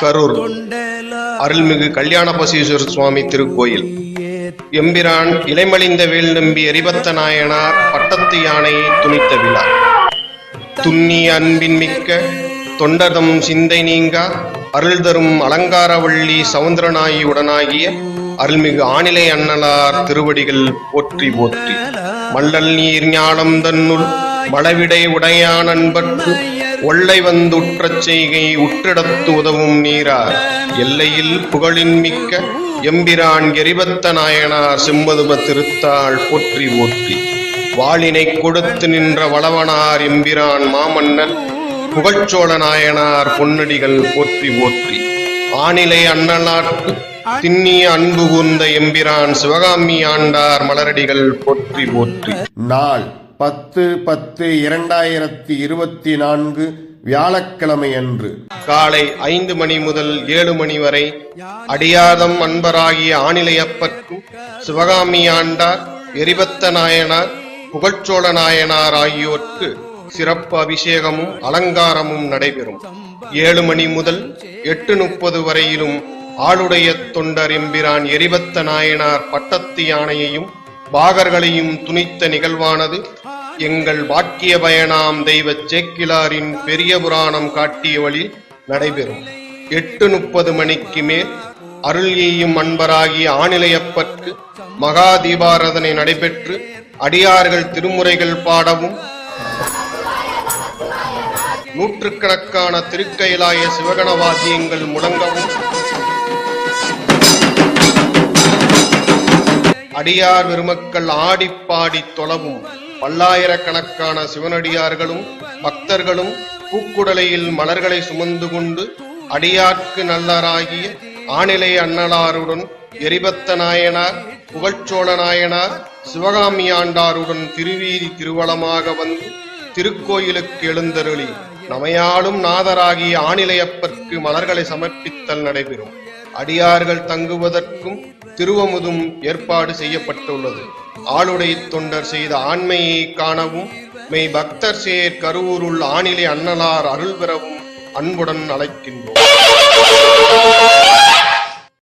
கரூர் அருள்மிகு கல்யாண பசீஸ்வரர் சுவாமி திருக்கோயில். எம்பிரான் இலைமலிந்த வேல் நம்பி எரிபத்த நாயனார் பட்டத்து யானையை துணித்த விழா. துண்ணிய அன்பின் மிக்க தொண்டதம் சிந்தை நீங்கா அருள் தரும் அலங்காரவள்ளி சவுந்தரநாயி உடனாகிய அருள்மிகு ஆணிலை அண்ணலார் திருவடிகள் போற்றி போற்றி. மல்லல் நீர் ஞானம் தன்னுள் மழவிடை உடையான் ஒள்ளை வந்து உற்றச் செய்கை உற்றிடத்து உதவும் நீரார். எல்லையில் புகழின் மிக்க எம்பிரான் எரிபத்த நாயனார் செம்பதும திருத்தாள் போற்றி போற்றி. வாளினை கொடுத்து நின்ற வளவனார் எம்பிரான் மாமன்னன் புகழ்ச்சோழ நாயனார் பொன்னடிகள் போற்றி போற்றி. ஆணிலை அண்ணலார்க்கு திண்ணிய அன்பு கூர்ந்த எம்பிரான் சிவகாமி ஆண்டார் மலரடிகள் போற்றி போற்றி. நாள் பத்து பத்து இரண்டாயிரத்தி இருபத்தி நான்கு வியாழக்கிழமை அன்று. காலை ஐந்து மணி முதல் ஏழு மணி வரை அடியாதம் அன்பராகிய ஆணிலையப்பர்க்கும் சிவகாமி ஆண்டார் எரிபத்த நாயனார் புகழ்ச்சோழ நாயனார் ஆகியோருக்கு சிறப்பு அபிஷேகமும் அலங்காரமும் நடைபெறும். ஏழு மணி முதல் எட்டு முப்பது வரையிலும் ஆளுடைய தொண்டர் எம்பிரான் எரிபத்த நாயனார் பட்டத்து யானையையும் பாகர்களையும் துணித்த நிகழ்வானது எங்கள் வாக்கிய பயனாம் தெய்வ சேக்கிலாரின் பெரிய புராணம் காட்டிய வழி நடைபெறும். எட்டு முப்பது மணிக்கு மேல் அருள் எய்யும் அன்பராகிய ஆணிலையப்பற்கு மகா தீபாராதனை நடைபெற்று அடியார்கள் திருமுறைகள் பாடவும் நூற்றுக்கணக்கான திருக்கயிலாய சிவகண வாத்தியங்கள் முழங்கவும் அடியார் பெருமக்கள் ஆடிப்பாடி தொலவும். பல்லாயிரக்கணக்கான சிவனடியார்களும் பக்தர்களும் பூக்குடலையில் மலர்களை சுமந்து கொண்டு அடியார்க்கு நல்லராகிய ஆணிலை அண்ணலாருடன் எரிபத்த நாயனார் புகழ்ச்சோழ நாயனார் சிவகாமி ஆண்டாருடன் திருவீதி திருவளமாக வந்து திருக்கோயிலுக்கு எழுந்தருளி நமையாளும் நாதராகிய ஆணிலையப்பர்க்கு மலர்களை சமர்ப்பித்தல் நடைபெறும். அடியார்கள் தங்குவதற்கும் திருவமுதும் ஏற்பாடு செய்யப்பட்டுள்ளது. ஆளுடை தொண்டர் செய்த ஆண்மையை காணவும் மெய் பக்தர் சேர் கருவூருள் ஆணிலை அன்னலார் அருள் பெறவும் அன்புடன் அழைக்கின்றோம்.